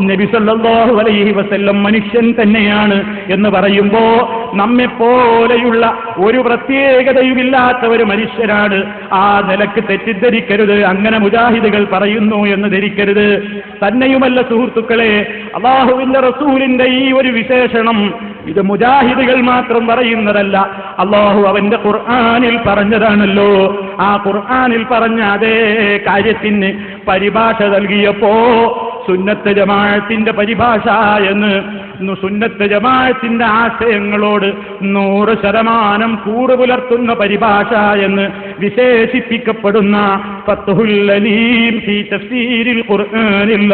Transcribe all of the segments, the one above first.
നബി സല്ലല്ലാഹു അലൈഹി വസല്ലം മനുഷ്യൻ തന്നെയാണ് എന്ന് പറയുമ്പോ നമ്മെ പോലെയുള്ള ഒരു പ്രത്യേകതയുമില്ലാത്ത ഒരു മനുഷ്യരാണ്. ആ നിലയ്ക്ക് തെറ്റിദ്ധരിക്കരുത് അങ്ങനെ മുജാഹിദുകൾ പറയുന്നു എന്ന് ധരിക്കരുത്. തന്നെയുമല്ല സുഹൃത്തുക്കളെ അള്ളാഹുവിന്റെ റസൂലിന്റെ ഈ ഒരു വിശേഷണം ഇത് മുജാഹിദുകൾ മാത്രം പറയുന്നതല്ല. അള്ളാഹു അവന്റെ ഖുർആാനിൽ പറഞ്ഞതാണല്ലോ. ആ ഖുർആാനിൽ പറഞ്ഞ അതേ കാര്യത്തിന് പരിഭാഷ നൽകിയപ്പോ സുന്നത്ത് ജമാഅത്തിന്റെ പരിഭാഷ എന്ന് സുന്നത്ത് ജമാഅത്തിന്റെ ആശയങ്ങളോട് നൂറ് ശതമാനം കൂറ് പുലർത്തുന്ന പരിഭാഷ എന്ന് വിശേഷിപ്പിക്കപ്പെടുന്ന ഫത്ഹുൽ അലീം ഫീ തഫ്സീരിൽ ഖുർആനിൽ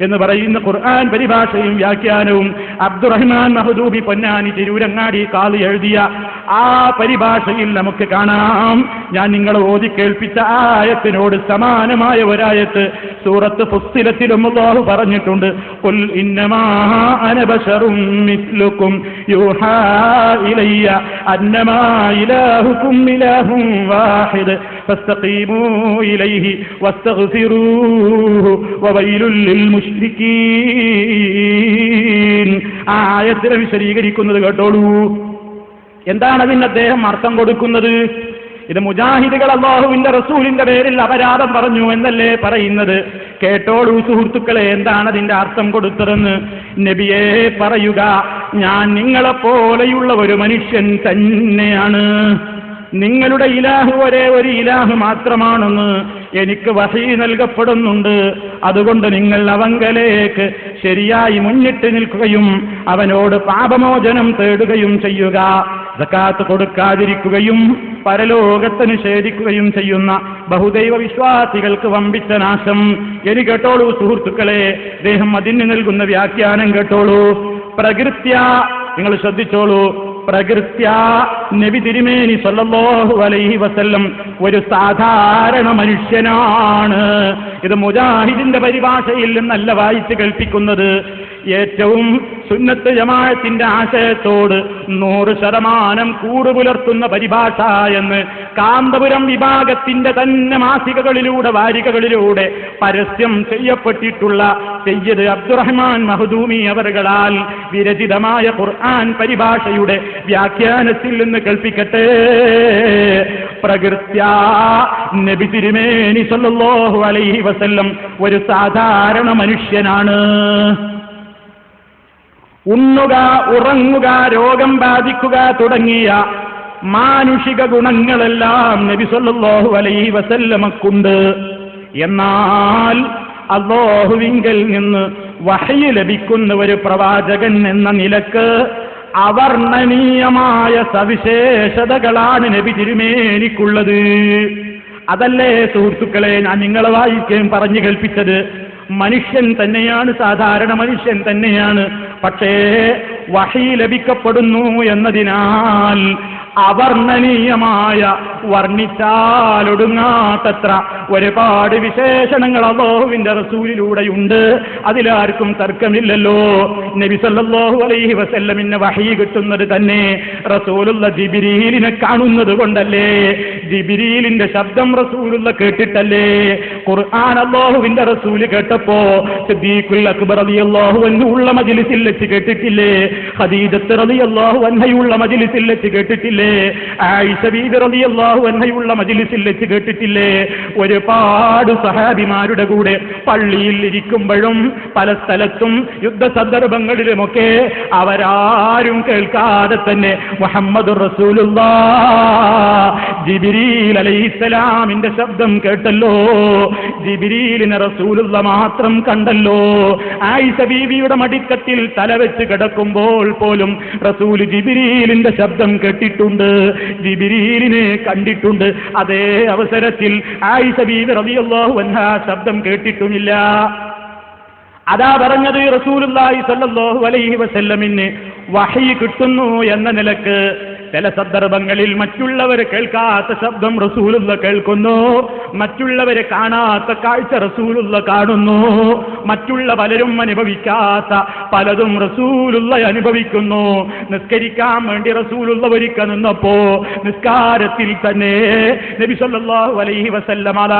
എന്ന് പറയുന്ന ഖുർആൻ പരിഭാഷയും വ്യാഖ്യാനവും അബ്ദുറഹ്മാൻ മഹദൂബി പൊന്നാനി തിരൂരങ്ങാടി കാളി എഴുതിയ ആ പരിഭാഷയിൽ നമുക്ക് കാണാം. ഞാൻ നിങ്ങളെ ഓതി കേൾപ്പിച്ച ആ ആയത്തിനോട് സമാനമായ ഒരായത്ത് സൂറത്ത് ഫുസ്സിലത്തിലും അല്ലാഹു പറഞ്ഞിട്ടുണ്ട്. വാഹിദ്. ഫസ്തഖീമൂ ഇലൈഹി واستغفروه وويل للمشركين ആയത്തിനെ വിശദീകരിക്കുന്നത് കേട്ടോളൂ. എന്താണ് അതിന് അദ്ദേഹം അർത്ഥം കൊടുക്കുന്നത്? ഇത് മുജാഹിദുകൾ അള്ളാഹുവിന്റെ റസൂലിന്റെ പേരിൽ അപരാധം പറഞ്ഞു എന്നല്ലേ പറയുന്നത്? കേട്ടോളൂ സുഹൃത്തുക്കളെ എന്താണ് അതിന്റെ അർത്ഥം കൊടുത്തതെന്ന്? നബിയെ പറയുക ഞാൻ നിങ്ങളെപ്പോലെയുള്ള ഒരു മനുഷ്യൻ തന്നെയാണ്. നിങ്ങളുടെ ഇലാഹു ഒരേ ഒരു ഇലാഹു മാത്രമാണെന്ന് എനിക്ക് വഹി നൽകപ്പെടുന്നുണ്ട്. അതുകൊണ്ട് നിങ്ങൾ അവങ്കലേക്ക് ശരിയായി മുന്നിട്ട് നിൽക്കുകയും അവനോട് പാപമോചനം തേടുകയും ചെയ്യുക. സക്കാത്ത് കൊടുക്കാതിരിക്കുകയും പരലോകത്ത് നിഷേധിക്കുകയും ചെയ്യുന്ന ബഹുദൈവ വിശ്വാസികൾക്ക് വമ്പിച്ച നാശം. എനി കേട്ടോളൂ സുഹൃത്തുക്കളെ അദ്ദേഹം അതിന് നൽകുന്ന വ്യാഖ്യാനം കേട്ടോളൂ. പ്രകൃത്യ നിങ്ങൾ ശ്രദ്ധിച്ചോളൂ. പ്രകൃത്യ നബി തിരുമേനി സല്ലല്ലാഹു അലൈഹി വസല്ലം ഒരു സാധാരണ മനുഷ്യനാണ്. ഇത് മുജാഹിദിന്റെ പരിഭാഷയിൽ നിന്നല്ല വായിച്ച് കേൾപ്പിക്കുന്നത്. ഏറ്റവും സുന്നത്ത് ജമാഅത്തിന്റെ ആശയത്തോട് നൂറ് ശതമാനം കൂറ് പുലർത്തുന്ന പരിഭാഷ എന്ന് കാന്തപുരം വിഭാഗത്തിന്റെ തന്നെ മാസികകളിലൂടെ വാരികകളിലൂടെ പരസ്യം ചെയ്യപ്പെട്ടിട്ടുള്ള സയ്യിദ് അബ്ദുറഹ്മാൻ മഹദൂമി അവറുകളാൽ വിരചിതമായ ഖുർആൻ പരിഭാഷയുടെ വ്യാഖ്യാനത്തിൽ നിന്ന് കൽപ്പിക്കട്ടെ പ്രകൃത്യ നബി തിരുമേനി സല്ലല്ലാഹു അലൈഹി വസല്ലം ഒരു സാധാരണ മനുഷ്യനാണ്. ഉണ്ണുക ഉറങ്ങുക രോഗം ബാധിക്കുക തുടങ്ങിയ മാനുഷിക ഗുണങ്ങളെല്ലാം നബി സല്ലല്ലാഹു അലൈഹി വസല്ലമക്കുണ്ട്. എന്നാൽ അള്ളാഹുവിങ്കൽ നിന്ന് വഹയി ലഭിക്കുന്ന ഒരു പ്രവാചകൻ എന്ന നിലയ്ക്ക് അവർണനീയമായ സവിശേഷതകളാണ് നബി തിരുമേനിക്കുള്ളത്. അതല്ലേ സുഹൃത്തുക്കളെ ഞാൻ നിങ്ങളെ വായിക്കുകയും പറഞ്ഞു കേൾപ്പിച്ചത്. മനുഷ്യൻ തന്നെയാണ് സാധാരണ മനുഷ്യൻ തന്നെയാണ്. പക്ഷേ വഹി ലഭിക്കപ്പെടുന്നു എന്നതിനാൽ അവർണനീയമായ വർണിച്ചാലൊടുങ്ങാത്തത്ര ഒരുപാട് വിശേഷണങ്ങൾ അള്ളാഹുവിന്റെ റസൂലിലൂടെയുണ്ട്. അതിലാർക്കും തർക്കമില്ലല്ലോ. നബിസല്ലാഹു അലൈഹി വസല്ലമിന് വഹി കിട്ടുന്നത് തന്നെ റസൂലുള്ള ജിബിരീലിനെ കാണുന്നത് കൊണ്ടല്ലേ? ജിബിരിയിലിന്റെ ശബ്ദം റസൂലുള്ള കേട്ടിട്ടല്ലേ? ഖുർആൻ അള്ളാഹുവിന്റെ റസൂൽ കേട്ടപ്പോ സിദ്ദീഖുൽ അക്ബർ റളിയല്ലാഹു അള്ളാഹു ഉള്ള മജ്ലിസിൽ വെച്ച് കേട്ടിട്ടില്ലേ? ഖദീജത്ത് അള്ളാഹു അൻഹയുള്ള മജിലിസിൽ വെച്ച് കേട്ടിട്ടില്ലേ? ആയിഷ ബീബി അള്ളാഹു അൻഹയുള്ള മജിലിസിൽ വെച്ച് കേട്ടിട്ടില്ലേ? ഒരുപാട് സഹാബിമാരുടെ കൂടെ പള്ളിയിൽ ഇരിക്കുമ്പോഴും പല സ്ഥലത്തും യുദ്ധ സന്ദർഭങ്ങളിലുമൊക്കെ അവരാരും കേൾക്കാതെ തന്നെ മുഹമ്മദ് റസൂലുള്ള അലൈഹിസ്സലാമിന്റെ ശബ്ദം കേട്ടല്ലോ. ജിബിരീലിനെ റസൂലുള്ള മാത്രം കണ്ടല്ലോ. ആയിഷ ബീവിയുടെ മടിക്കത്തിൽ തലവെച്ച് കിടക്കുമ്പോൾ പോലും റസൂൽ ജിബിരീലിന്റെ ശബ്ദം കേട്ടിട്ടുണ്ട്. ജിബിരീലിനെ കണ്ടിട്ടുണ്ട്. അതേ അവസരത്തിൽ ആയിഷ ബീവി റളിയല്ലാഹു എന്ന ശബ്ദം കേട്ടിട്ടുമില്ല. അതാ പറഞ്ഞത് റസൂലുള്ളാഹി സ്വല്ലല്ലാഹു അലൈഹി വസല്ലമിന് വഹി കിട്ടുന്നു എന്ന നിലയ്ക്ക് ചില സന്ദർഭങ്ങളിൽ മറ്റുള്ളവർ കേൾക്കാത്ത ശബ്ദം റസൂലുള്ള കേൾക്കുന്നു. മറ്റുള്ളവരെ കാണാത്ത കാഴ്ച റസൂലുള്ള കാണുന്നു. മറ്റുള്ള പലരും അനുഭവിക്കാത്ത പലതും റസൂലുള്ള അനുഭവിക്കുന്നു. നിസ്കരിക്കാൻ വേണ്ടി റസൂലുള്ള ഒരുക്ക നിന്നപ്പോ നിസ്കാരത്തിൽ തന്നെ നബി സല്ലല്ലാഹു അലൈഹി വസല്ലമല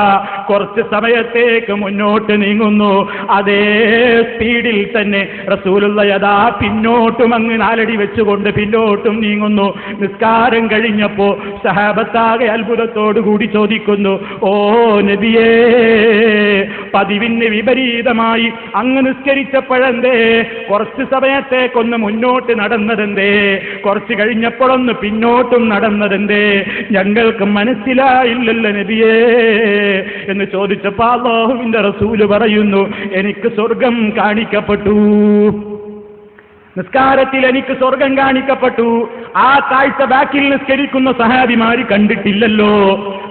കുറച്ച് സമയത്തേക്ക് മുന്നോട്ട് നീങ്ങുന്നു. അതേ സ്പീഡിൽ തന്നെ റസൂലുള്ള യഥാ പിന്നോട്ടും അങ്ങ് നാലടി വെച്ചുകൊണ്ട് പിന്നോട്ടും നീങ്ങുന്നു. നിസ്കാരം കഴിഞ്ഞപ്പോ സഹാബത്താകെ അത്ഭുതത്തോടുകൂടി ചോദിക്കുന്നു ഓ നബിയേ പതിവിന് വിപരീതമായി അങ്ങ് നിസ്കരിച്ചപ്പോഴെന്തേ? കുറച്ച് സമയത്തേക്കൊന്ന് മുന്നോട്ട് നടന്നതെന്തേ? കുറച്ച് കഴിഞ്ഞപ്പോഴൊന്ന് പിന്നോട്ടും നടന്നതെന്തേ? ഞങ്ങൾക്ക് മനസ്സിലായില്ലല്ലോ നബിയേ. എന്ന് ചോദിച്ചപ്പോ അള്ളാഹുവിന്റെ റസൂൽ പറയുന്നു എനിക്ക് സ്വർഗം കാണിക്കപ്പെട്ടു. നിസ്കാരത്തിൽ എനിക്ക് സ്വർഗം കാണിക്കപ്പെട്ടു. ആ കാഴ്ച ബാക്കിൽ നിസ്കരിക്കുന്ന സഹാബിമാര് കണ്ടിട്ടില്ലല്ലോ.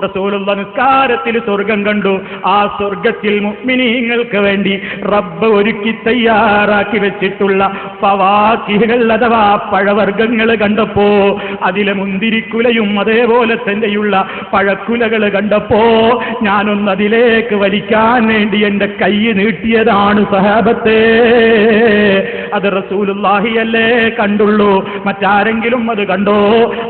റസൂലുള്ള നിസ്കാരത്തിൽ സ്വർഗം കണ്ടു. ആ സ്വർഗത്തിൽ മുഅ്മിനീങ്ങൾക്ക് വേണ്ടി റബ്ബ് ഒരുക്കി തയ്യാറാക്കി വെച്ചിട്ടുള്ള പവാക്കികൾ അഥവാ പഴവർഗങ്ങൾ കണ്ടപ്പോ അതിലെ മുന്തിരിക്കുലയും അതേപോലെ തന്നെയുള്ള പഴക്കുലകൾ കണ്ടപ്പോ ഞാനൊന്ന് അതിലേക്ക് വലിക്കാൻ വേണ്ടി എന്റെ കൈ നീട്ടിയതാണ് സഹാബത്തെ. അത് റസൂലുല്ലാഹിയല്ലേ കണ്ടുള്ളൂ. മറ്റാരെങ്കിലും അത് കണ്ടോ?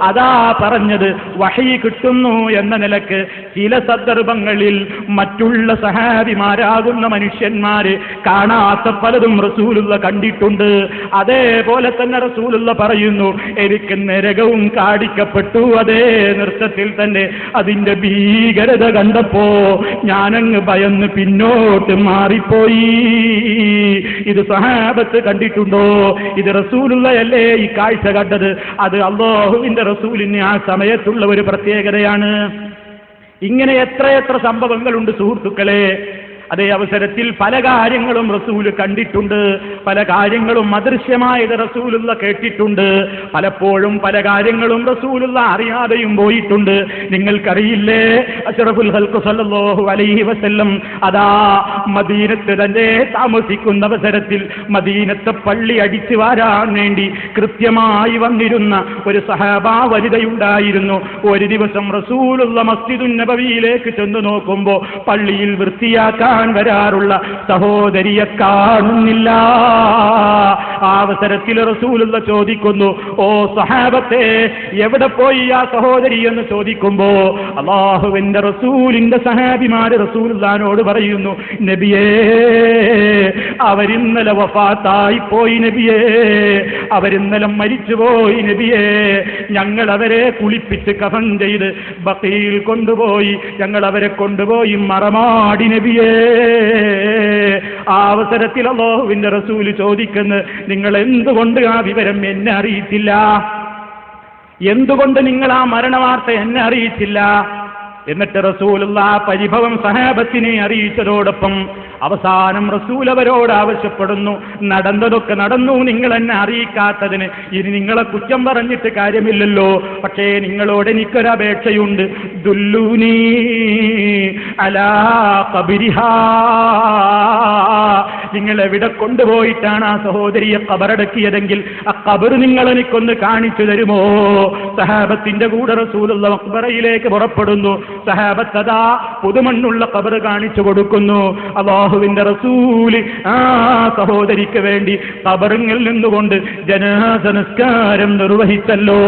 അതാ പറഞ്ഞത് വഹി കിട്ടുന്നു എന്ന നിലയ്ക്ക് ചില സന്ദർഭങ്ങളിൽ മറ്റുള്ള സഹാബിമാരാകുന്ന മനുഷ്യന്മാര് കാണാത്ത പലതും റസൂലുള്ള കണ്ടിട്ടുണ്ട്. അതേപോലെ തന്നെ റസൂലുള്ള പറയുന്നു എനിക്ക് നരകവും കാടിക്കപ്പെട്ടു അതേ നൃത്തത്തിൽ തന്നെ അതിന്റെ ഭീകരത കണ്ടപ്പോ ഞാനങ്ങ് ഭയന്ന് പിന്നോട്ട് മാറിപ്പോയി. ഇത് സഹാബത്ത് കണ്ടിട്ടുണ്ടോ? ഇത് റസൂലുള്ളയല്ലേ ഈ കാഴ്ച കണ്ടത്? അത് അള്ളാഹുവിന്റെ റസൂലിന് ആ സമയത്തുള്ള ഒരു പ്രത്യേകതയാണ്. ഇങ്ങനെ എത്രയെത്ര സംഭവങ്ങളുണ്ട് സുഹൃത്തുക്കളെ? അതേ അവസരത്തിൽ പല കാര്യങ്ങളും റസൂൽ കണ്ടിട്ടുണ്ട്. പല കാര്യങ്ങളും അദൃശ്യമായത് റസൂലുള്ള കേട്ടിട്ടുണ്ട്. പലപ്പോഴും പല കാര്യങ്ങളും റസൂലുള്ള അറിയാതെയും പോയിട്ടുണ്ട്. നിങ്ങൾക്കറിയില്ലേ? അഷറഫുൽ ഹൽക്കു അലൈഹി വസല്ലം അതാ മദീനത്ത് തന്നെ താമസിക്കുന്ന അവസരത്തിൽ മദീനത്തെ പള്ളി അടിച്ചു വാരാൻ വേണ്ടി കൃത്യമായി വന്നിരുന്ന ഒരു സഹാബാ വനിതയുണ്ടായിരുന്നു. ഒരു ദിവസം റസൂലുള്ള മസ്ജിദുൻ നബവിയിലേക്ക് ചെന്ന് നോക്കുമ്പോൾ പള്ളിയിൽ വൃത്തിയാക്കാൻ വരാറുള്ള സഹോദരിയെ കാണുന്നില്ല. ആ അവസരത്തിൽ റസൂലുള്ള ചോദിക്കുന്നു ഓ സഹാബത്തെ എവിടെ പോയി ആ സഹോദരി? എന്ന് ചോദിക്കുമ്പോ അള്ളാഹുവിന്റെ റസൂലിന്റെ സഹാബിമാര് റസൂലുള്ളാനോട് പറയുന്നു നബിയേ അവരിന്നലെ വഫാത്തായി പോയി നബിയേ അവരിന്നലെ മരിച്ചുപോയി നബിയേ ഞങ്ങൾ അവരെ കുളിപ്പിച്ച് കഫൻ ചെയ്ത് ബക്കയിൽ കൊണ്ടുപോയി ഞങ്ങൾ അവരെ കൊണ്ടുപോയി മറമാടി നബിയേ. അവസരത്തിൽ അള്ളാഹുവിന്റെ റസൂൽ ചോദിക്കുന്നു നിങ്ങൾ എന്തുകൊണ്ട് ആ വിവരം എന്നെ അറിയിച്ചില്ല? എന്തുകൊണ്ട് നിങ്ങൾ ആ മരണവാർത്ത എന്നെ അറിയിച്ചില്ല? എന്നിട്ട് റസൂലുള്ള പരിഭവം സഹാബത്തിനെ അറിയിച്ചതോടൊപ്പം അവസാനം റസൂൽ അവരോട് ആവശ്യപ്പെടുന്നു നടന്നതൊക്കെ നടന്നു നിങ്ങൾ എന്നെ അറിയിക്കാത്തതിന്. ഇനി നിങ്ങളെ കുറ്റം പറഞ്ഞിട്ട് കാര്യമില്ലല്ലോ. പക്ഷേ നിങ്ങളോട് എനിക്കൊരപേക്ഷയുണ്ട്. ദുല്ലൂനി അലാ കബിരിഹാ നിങ്ങൾ എവിടെ കൊണ്ടുപോയിട്ടാണ് ആ സഹോദരിയെ കബറടക്കിയതെങ്കിൽ ആ കബർ നിങ്ങൾ എനിക്കൊന്ന് കാണിച്ചു തരുമോ? സഹാബത്തിന്റെ കൂടെ റസൂലുള്ള മക്ബറയിലേക്ക് പുറപ്പെടുന്നു. സഹാബത്തതാ പുതുമണ്ണുള്ള കബർ കാണിച്ചു കൊടുക്കുന്നു. അള്ളാഹുവിന്റെ റസൂൽ ആ സഹോദരിക്ക് വേണ്ടി കബറിങ്ങിൽ നിന്നുകൊണ്ട് ജനാസ നിസ്കാരം നിർവഹിച്ചല്ലോ.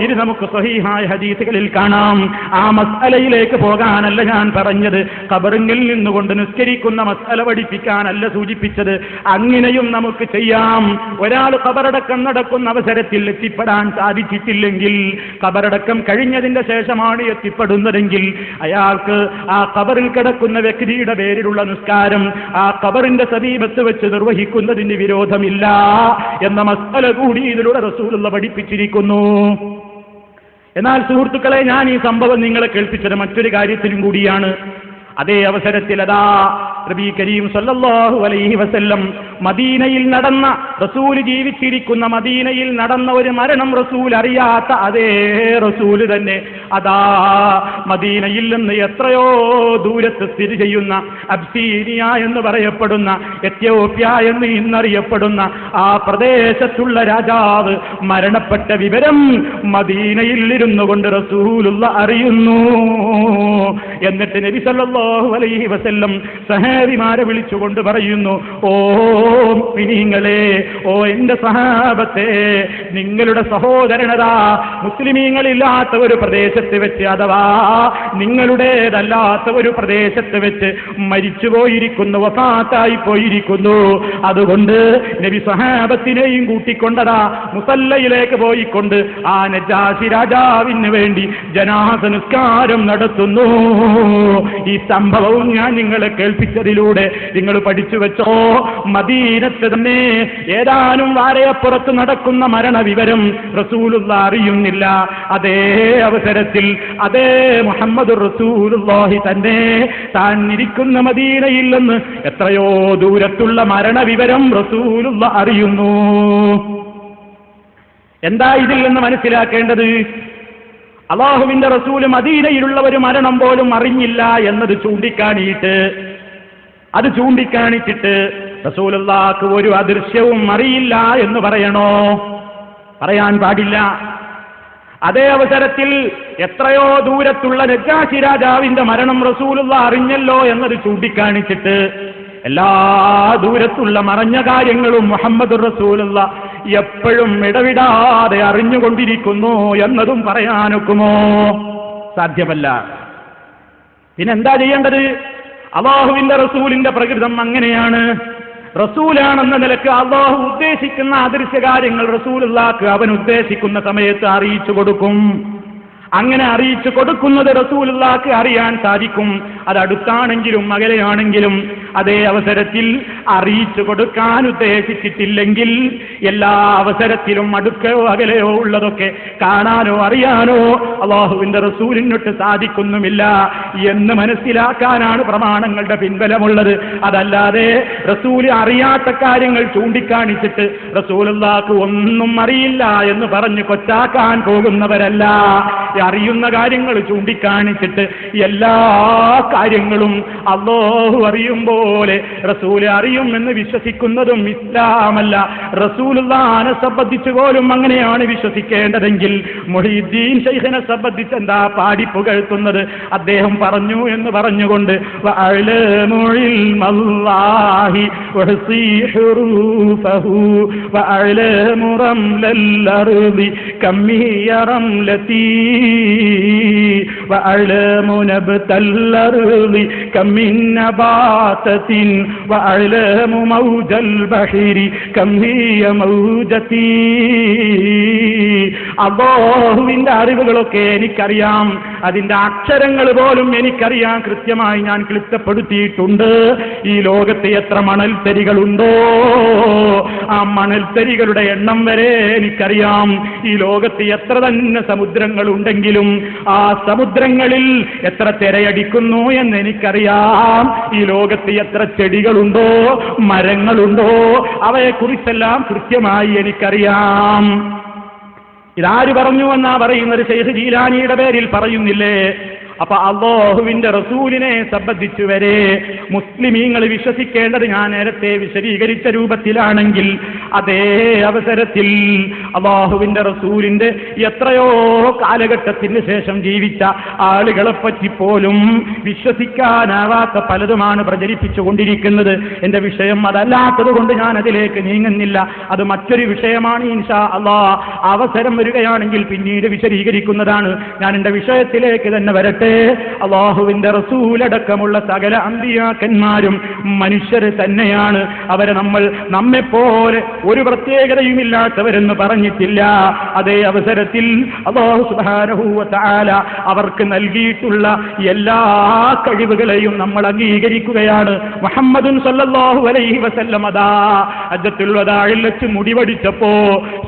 ഇത് നമുക്ക് സഹീഹായ ഹദീസുകളിൽ കാണാം. ആ മസാലയിലേക്ക് പോകാനല്ല ഞാൻ പറഞ്ഞത്. കബറിങ്ങിൽ നിന്നുകൊണ്ട് നിസ്കരിക്കുന്ന മസാല പഠിപ്പിക്കാനല്ല സൂചിപ്പിച്ചത്. അങ്ങനെയും നമുക്ക് ചെയ്യാം. ഒരാൾ കബറടക്കം നടക്കുന്ന അവസരത്തിൽ എത്തിപ്പെടാൻ സാധിച്ചിട്ടില്ലെങ്കിൽ കബറടക്കം കഴിഞ്ഞതിന്റെ ശേഷമാണ് എത്തിപ്പെടുന്നതെങ്കിൽ അയാൾക്ക് ആ കബറിൽ കിടക്കുന്ന വ്യക്തിയുടെ പേരിലുള്ള നിസ്കാരം ആ കബറിന്റെ സമീപത്ത് വെച്ച് നിർവഹിക്കുന്നതിന് വിരോധമില്ല എന്ന മസാല കൂടി ഇതിലൂടെ റസൂലുള്ള പഠിപ്പിച്ചിരിക്കുന്നു. എന്നാൽ സുഹൃത്തുക്കളെ ഞാൻ ഈ സംഭവം നിങ്ങളെ കേൾപ്പിച്ചത് മറ്റൊരു കാര്യത്തിനും കൂടിയാണ്. അതേ അവസരത്തിൽ അതാ നബി കരീം സല്ലല്ലാഹു അലൈഹി വസല്ലം മദീനയിൽ നടന്ന റസൂൽ ജീവിച്ചിരിക്കുന്ന മദീനയിൽ നടന്ന ഒരു മരണം റസൂൽ അറിയാത്ത അതേ റസൂൽ തന്നെ. അതാ മദീനയിൽ നിന്ന് എത്രയോ ദൂരത്ത് സ്ഥിതി ചെയ്യുന്ന അബ്സീനിയ എന്ന് പറയപ്പെടുന്ന എത്യോപ്യ എന്ന് ഇന്നറിയപ്പെടുന്ന ആ പ്രദേശത്തുള്ള രാജാവ് മരണപ്പെട്ട വിവരം മദീനയിൽ ഇരുന്നു കൊണ്ട് റസൂലുള്ള അറിയുന്നു. എന്നിട്ട് നബി സല്ലല്ലാഹു അലൈഹി വസല്ലം സഹേബിമാരെ വിളിച്ചുകൊണ്ട് പറയുന്നു ഓ മിനിങ്ങളെ ഓ എന്റെ സഹാബത്തെ നിങ്ങളുടെ സഹോദരനതാ മുസ്ലിമീങ്ങളില്ലാത്ത ഒരു പ്രദേശത്ത് വെച്ച് അഥവാ നിങ്ങളുടേതല്ലാത്ത ഒരു പ്രദേശത്ത് വെച്ച് മരിച്ചുപോയിരിക്കുന്നു വസാത്തായി പോയിരിക്കുന്നു. അതുകൊണ്ട് നബി സഹാബത്തിനെയും കൂട്ടിക്കൊണ്ടതാ മുസല്ലയിലേക്ക് പോയിക്കൊണ്ട് ആ നജാസി രാജാവിന് വേണ്ടി ജനാസ നിസ്കാരം നടത്തുന്നു. ഈ സംഭവവും ഞാൻ നിങ്ങളെ കേൾപ്പിച്ചതിലൂടെ നിങ്ങൾ പഠിച്ചു വെച്ചോ മദീനത്ത് തന്നെ ഏതാനും വാരയപ്പുറത്ത് നടക്കുന്ന മരണവിവരം റസൂലുള്ള അറിയുന്നില്ല. അതേ അവസരത്തിൽ അതേ മുഹമ്മദ് റസൂലുള്ളാഹി തന്നെ താൻ ഇരിക്കുന്ന മദീനയിൽ നിന്ന് എത്രയോ ദൂരത്തുള്ള മരണവിവരം റസൂലുള്ള അറിയുന്നു. എന്താ ഇതിൽ നിന്ന് മനസ്സിലാക്കേണ്ടത്? അള്ളാഹുവിന്റെ റസൂൽ മദീനയിലുള്ള ഒരു മരണം പോലും അറിഞ്ഞില്ല എന്നത് ചൂണ്ടിക്കാണിയിട്ട് അത് ചൂണ്ടിക്കാണിച്ചിട്ട് റസൂലുള്ളാക്ക് ഒരു അദൃശ്യവും അറിയില്ല എന്ന് പറയണോ? പറയാൻ പാടില്ല. അതേ അവസരത്തിൽ എത്രയോ ദൂരത്തുള്ള നജാശി രാജാവിന്റെ മരണം റസൂലുള്ള അറിഞ്ഞല്ലോ എന്നത് ചൂണ്ടിക്കാണിച്ചിട്ട് എല്ലാ ദൂരത്തുള്ള മറഞ്ഞ കാര്യങ്ങളും മുഹമ്മദ് റസൂലുള്ള എപ്പോഴും ഇടവിടാതെ അറിഞ്ഞുകൊണ്ടിരിക്കുന്നു എന്നതും പറയാനൊക്കുമോ? സാധ്യമല്ല. പിന്നെന്താ ചെയ്യേണ്ടത്? അള്ളാഹുവിന്റെ റസൂലിന്റെ പ്രകൃതം അങ്ങനെയാണ്. റസൂലാണെന്ന നിലയ്ക്ക് അള്ളാഹു ഉദ്ദേശിക്കുന്ന അദൃശ്യ കാര്യങ്ങൾ റസൂലുള്ളാക്ക് അവൻ ഉദ്ദേശിക്കുന്ന സമയത്ത് അറിയിച്ചു കൊടുക്കും. അങ്ങനെ അറിയിച്ചു കൊടുക്കുന്നത് റസൂലുള്ളാക്ക് അറിയാൻ സാധിക്കും. അത് അടുത്താണെങ്കിലും അകലെയാണെങ്കിലും അതേ അവസരത്തിൽ അറിയിച്ചു കൊടുക്കാൻ ഉദ്ദേശിച്ചിട്ടില്ലെങ്കിൽ എല്ലാ അവസരത്തിലും അടുക്കയോ അകലെയോ ഉള്ളതൊക്കെ കാണാനോ അറിയാനോ അള്ളാഹുവിന്റെ റസൂലിനൊട്ട് സാധിക്കുന്നുമില്ല എന്ന് മനസ്സിലാക്കാനാണ് പ്രമാണങ്ങളുടെ പിൻബലമുള്ളത്. അതല്ലാതെ റസൂൽ അറിയാത്ത കാര്യങ്ങൾ ചൂണ്ടിക്കാണിച്ചിട്ട് റസൂലുള്ളാക്ക് ഒന്നും അറിയില്ല എന്ന് പറഞ്ഞ് കൊച്ചാക്കാൻ പോകുന്നവരല്ല. അറിയുന്ന കാര്യങ്ങൾ ചൂണ്ടിക്കാണിച്ചിട്ട് എല്ലാ കാര്യങ്ങളും അള്ളാഹു അറിയും പോലെ റസൂൽ അറിയുമെന്ന് വിശ്വസിക്കുന്നതും ഇസ്ലാമല്ല. റസൂലുള്ളാനെ സംബന്ധിച്ച് പോലും അങ്ങനെയാണ് വിശ്വസിക്കേണ്ടതെങ്കിൽ മൊഹീദ്ദീൻ ഷെയ്ഖിനെ സംബന്ധിച്ച് എന്താ പാടി പുകഴ്ത്തുന്നത്? അദ്ദേഹം പറഞ്ഞു എന്ന് പറഞ്ഞുകൊണ്ട് കമ്മിന്നബാത്ത علم الله وأحصي حروفه وأعلم رمل الأرض كم هي رملتي وأعلم نبت الأرض كم من نباتة وأعلم موج البحر كم هي موجتي അള്ളാഹുവിന്റെ അറിവുകളൊക്കെ എനിക്കറിയാം അതിന്റെ അക്ഷരങ്ങൾ പോലും എനിക്കറിയാം കൃത്യമായി ഞാൻ ക്ലിപ്തപ്പെടുത്തിയിട്ടുണ്ട് ഈ ലോകത്ത് എത്ര മണൽത്തരികളുണ്ടോ ആ മണൽത്തരികളുടെ എണ്ണം വരെ എനിക്കറിയാം ഈ ലോകത്ത് എത്ര തന്നെ സമുദ്രങ്ങൾ ഉണ്ടെങ്കിലും ആ സമുദ്രങ്ങളിൽ എത്ര തിരയടിക്കുന്നു എന്ന് എനിക്കറിയാം ഈ ലോകത്ത് എത്ര ചെടികളുണ്ടോ മരങ്ങളുണ്ടോ അവയെക്കുറിച്ചെല്ലാം കൃത്യമായി എനിക്കറിയാം. ഇതാര് പറഞ്ഞു എന്നാ പറയുന്നത്? ഷെയ്ഖ് ജീലാനിയുടെ പേരിൽ പറയുന്നില്ലേ? അപ്പൊ അള്ളാഹുവിന്റെ റസൂലിനെ സംബന്ധിച്ചു വരെ മുസ്ലിമീങ്ങൾ വിശ്വസിക്കേണ്ടത് ഞാൻ നേരത്തെ വിശദീകരിച്ച രൂപത്തിലാണെങ്കിൽ അതേ അവസരത്തിൽ അള്ളാഹുവിന്റെ റസൂലിന്റെ എത്രയോ കാലഘട്ടത്തിന് ശേഷം ജീവിച്ച ആളുകളെ പറ്റി പോലും വിശ്വസിക്കാനാവാത്ത പലതുമാണ് പ്രചരിപ്പിച്ചുകൊണ്ടിരിക്കുന്നത് എന്റെ വിഷയം അതല്ലാത്തത് കൊണ്ട് ഞാൻ അതിലേക്ക് നീങ്ങുന്നില്ല. അത് മറ്റൊരു വിഷയമാണ് ഇൻഷാ അള്ളാ. അവസരം വരികയാണെങ്കിൽ പിന്നീട് വിശദീകരിക്കുന്നതാണ്. ഞാൻ എന്റെ വിഷയത്തിലേക്ക് തന്നെ വരട്ടെ. അള്ളാഹുവിന്റെ റസൂലടക്കമുള്ള സകല അന്തിയാക്കന്മാരും മനുഷ്യർ തന്നെയാണ്. അവരെ നമ്മൾ നമ്മെപ്പോലെ ഒരു പ്രത്യേകതയുമില്ലാത്തവരെന്ന് പറഞ്ഞിട്ടില്ല. അതേ അവസരത്തിൽ അള്ളാഹു സുബാനഹൂവത്താല അവർക്ക് നൽകിയിട്ടുള്ള എല്ലാ കഴിവുകളെയും നമ്മൾ അംഗീകരിക്കുകയാണ്. മുഹമ്മദുൻ സല്ലല്ലാഹു അലൈഹി വസല്ലം അതാ അജത്തുൽ വദാഇൽ വെച്ച് മുടിവടിച്ചപ്പോ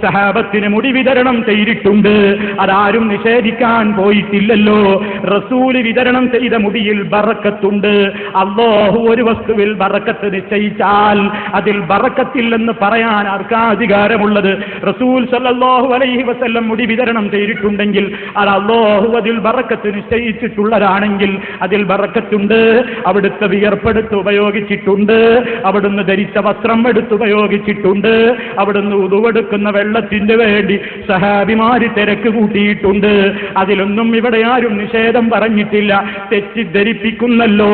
സഹാബത്തിന് മുടി വിതരണം ചെയ്തിട്ടുണ്ട്. അതാരും നിഷേധിക്കാൻ പോയിട്ടില്ലല്ലോ. റസൂൽ വിതരണം ചെയ്ത മുടിയിൽ ബറക്കത്തുണ്ട്. അള്ളാഹു ഒരു വസ്തുവിൽ ബറക്കത്ത് നിശ്ചയിച്ചാൽ അതിൽ ബറക്കത്തില്ലെന്ന് പറയാൻ ആർക്കാ അധികാരമുള്ളത്? റസൂൽ സല്ലാഹു അലൈഹി വസ്ല്ലം മുടി വിതരണം ചെയ്തിട്ടുണ്ടെങ്കിൽ അത് അള്ളാഹു അതിൽ ബറക്കത്ത് നിശ്ചയിച്ചിട്ടുള്ളതാണെങ്കിൽ അതിൽ ബറക്കത്തുണ്ട്. അവിടുത്തെ വിയർപ്പെടുത്ത് ഉപയോഗിച്ചിട്ടുണ്ട്. അവിടുന്ന് ധരിച്ച വസ്ത്രം എടുത്ത് ഉപയോഗിച്ചിട്ടുണ്ട്. അവിടുന്ന് ഉതുവെടുക്കുന്ന വെള്ളത്തിന് വേണ്ടി സഹാബിമാര് തിരക്ക് കൂട്ടിയിട്ടുണ്ട്. അതിലൊന്നും ഇവിടെ ആരും നിഷേധം പറഞ്ഞിട്ടില്ല. തെറ്റിദ്ധരിപ്പിക്കുന്നല്ലോ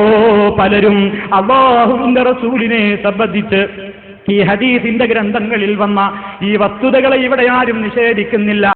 പലരും. അള്ളാഹുവിന്റെ റസൂലിനെ സംബന്ധിച്ച് ഈ ഹദീസിന്റെ ഗ്രന്ഥങ്ങളിൽ വന്ന ഈ വസ്തുതകളെ ഇവിടെ ആരും നിഷേധിക്കുന്നില്ല.